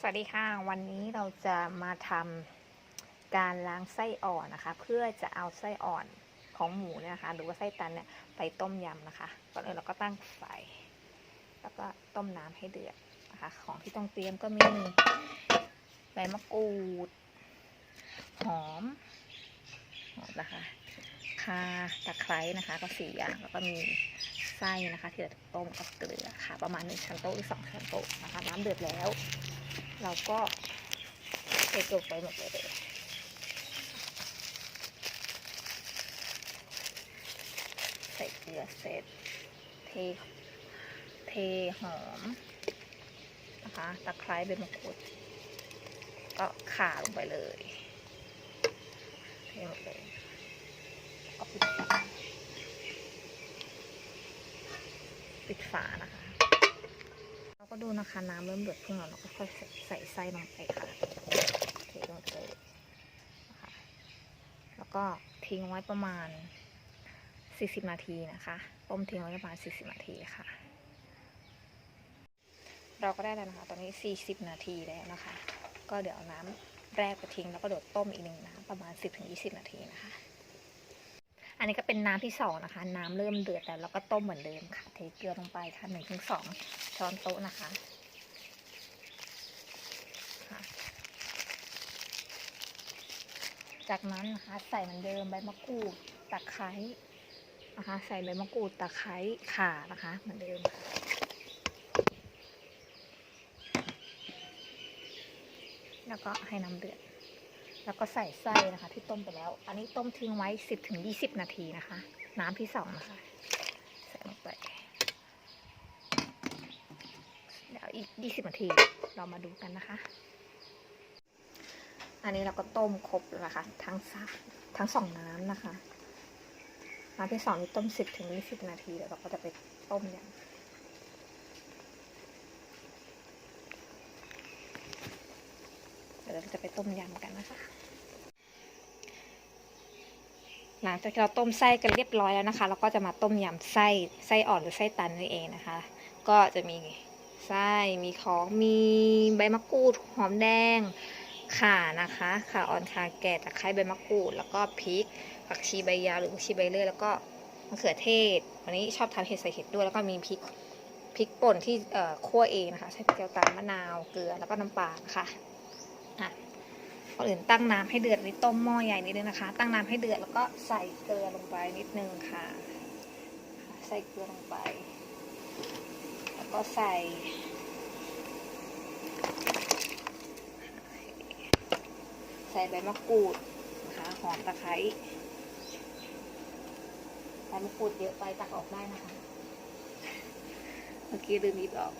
สวัสดีค่ะ วันนี้เราจะมาทำการล้างไส้อ่อนนะคะ เพื่อจะเอาไส้อ่อนของหมูเนี่ยนะคะ หรือว่าไส้ตันเนี่ยไปต้มยำนะคะ ก่อนอื่นเราก็ตั้งไฟ แล้วก็ต้มน้ำให้เดือดนะคะ ของที่ต้องเตรียมก็มีใบมะกรูด หอมหอมนะคะ คาตะไคร้นะคะ ก็สี่อย่างแล้วก็มี ไส้นะคะที่เราจะต้มกับเกลือค่ะ ประมาณหนึ่งช้อนโต๊ะหรือสองช้อนโต๊ะนะคะ น้ำเดือดแล้ว เราก็เทลงไปหมดเลยใส่เกลือเสร็จ เท เทหอมนะคะตะไคร้ใบมะกรูดก็ข่าลงไปเลยเทหมดเลยก็ปิดฝา ปิดฝานะคะเราก็ดูนะคะน้ำเริ่มเดือดขึ้นแล้วเราก็ค่อยใส่ไส้ลงไปค่ะเทลงไปเลยนะคะแล้วก็ทิ้งไว้ประมาณ 40 นาทีนะคะต้มทิ้งไว้ประมาณ 40 นาทีค่ะ เราก็ได้แล้วนะคะ ตอนนี้ 40 นาทีแล้วนะคะ ก็เดี๋ยวน้ำแรกไปทิ้งแล้วก็เดี๋ยวต้มอีกหนึ่งน้ำประมาณ 10-20 นาทีนะคะ อันนี้ก็เป็นน้ำที่สองนะคะ น้ำเริ่มเดือดแล้วเราก็ต้มเหมือนเดิมค่ะ เทเกลือลงไปค่ะหนึ่งถึงสองช้อนโต๊ะนะคะจากนั้นนะคะใส่เหมือนเดิมใบมะกรูดตะไคร้นะคะ ใส่ใบมะกรูดตะไคร้ข่านะคะ เหมือนเดิมแล้วก็ให้น้ำเดือด แล้วก็ใส่ไส้นะคะ ที่ต้มไปแล้ว อันนี้ต้มทิ้งไว้ 10ถึง20 นาทีนะคะ น้ำที่สองนะคะใส่ลงไปเดี๋ยวอีก 20 นาทีเรามาดูกันนะคะ อันนี้เราก็ต้มครบแล้วนะคะ ทั้งซักทั้งสองน้ำนะคะน้ำที่สองนี่ต้ม 10ถึง20 นาทีเดี๋ยวเราก็จะไปต้มอย่าง เดี๋ยวเราจะไปต้มยำกันนะคะ หลังจากที่เราต้มไส้กันเรียบร้อยแล้วนะคะ เราก็จะมาต้มยำไส้ไส้อ่อนหรือไส้ตันนี่เองนะคะ ก็จะมีไส้มีของมีใบมะกรูดหอมแดงข่านะคะข่าอ่อนข่าแก่ตะไคร้ใบมะกรูด แล้วก็พริกผักชีใบยาวหรือผักชีใบเลื่อยแล้วก็มะเขือเทศ วันนี้ชอบทานเห็ดใส่เห็ดด้วย แล้วก็มีพริกพริกป่นที่คั่วเองนะคะ ใช้เกลียวตาลมะนาวเกลือแล้วก็น้ำปลาค่ะอะ ก่อนอื่นตั้งน้ำให้เดือดนี่ต้มหม้อใหญ่นิดนึงนะคะ ตั้งน้ำให้เดือดแล้วก็ใส่เกลือลงไปนิดนึงค่ะ ใส่เกลือลงไป แล้วก็ใส่ใส่ใบมะกรูดนะคะหอมตะไคร้ใบมะกรูดเยอะไปตักออกได้นะคะ เมื่อกี้ลืมหยิบออก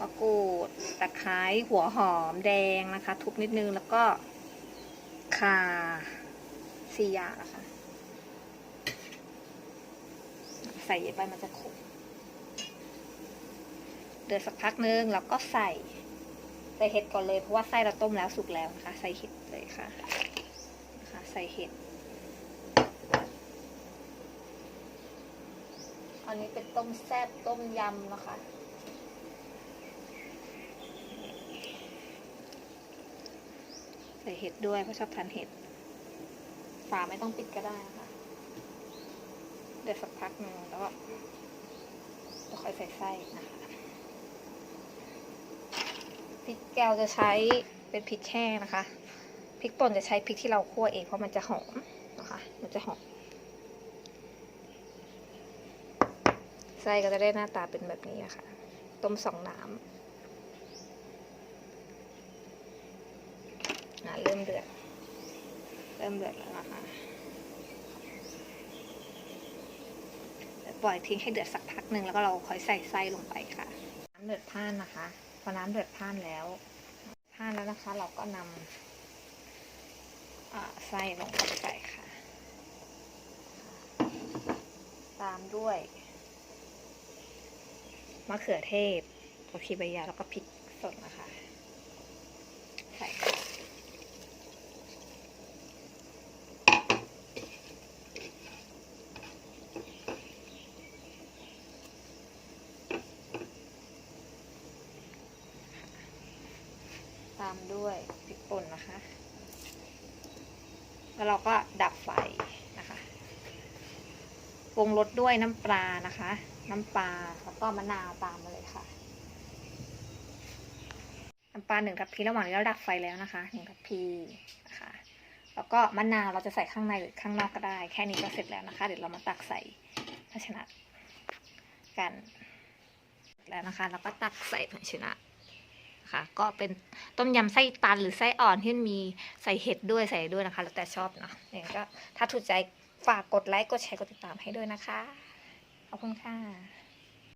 มะกรูดตะไคร้หัวหอมแดงนะคะ ทุบนิดนึงแล้วก็ข่าสี่อย่างนะคะใส่เยอะไปมันจะขมเดือดสักพักนึงแล้วก็ใส่ใส่เห็ดก่อนเลยเพราะว่าไส้เราต้มแล้วสุกแล้วนะคะ ใส่เห็ดเลยค่ะนะคะใส่เห็ดอันนี้เป็นต้มแซ่บต้มยำนะคะ ใส่เห็ดด้วยเพราะชอบทานเห็ด ฝาไม่ต้องปิดก็ได้นะคะ เดี๋ยวสักพักหนึ่งแล้วก็จะค่อยใส่ไส้นะคะพริกแกวจะใช้เป็นพริกแห้งนะคะ พริกป่นจะใช้พริกที่เราคั่วเองเพราะมันจะหอมนะคะ มันจะหอม ไส้ก็จะได้หน้าตาเป็นแบบนี้นะคะ ต้มสองน้ำ อะ เริ่มเดือด เริ่มเดือดแล้วนะคะปล่อยทิ้งให้เดือดสักพักหนึ่งแล้วก็เราค่อยใส่ไส้ลงไปค่ะ น้ำเดือดพ่านนะคะ พอน้ำเดือดพ่านแล้วพ่านแล้วนะคะ เราก็นำไส้ลงไปใส่ค่ะ ตามด้วยมะเขือเทศผักชีใบยาแล้วก็พริกสดนะคะ ใส่ค่ะ ตามด้วยพริกป่นนะคะ แล้วเราก็ดับไฟนะคะปรุงรสด้วยน้ำปลานะคะ น้ำปลาแล้วก็มะนาวตามมาเลยค่ะน้ำปลาหนึ่งทัพพีระหว่างนี้เราดับไฟแล้วนะคะหนึ่งทัพพีนะคะแล้วก็มะนาวเราจะใส่ข้างในหรือข้างนอกก็ได้ แค่นี้ก็เสร็จแล้วนะคะ เดี๋ยวเรามาตักใส่ภาชนะกัน แล้วนะคะแล้วก็ตักใส่ภาชนะ นะคะ ก็เป็นต้มยำไส้ตันหรือไส้อ่อนที่มีใส่เห็ดด้วยใส่ด้วยนะคะ แล้วแต่ชอบเนาะอย่างก็ถ้าถูกใจฝากกดไลค์กดแชร์กดติดตามให้ด้วยนะคะ ขอบคุณค่ะ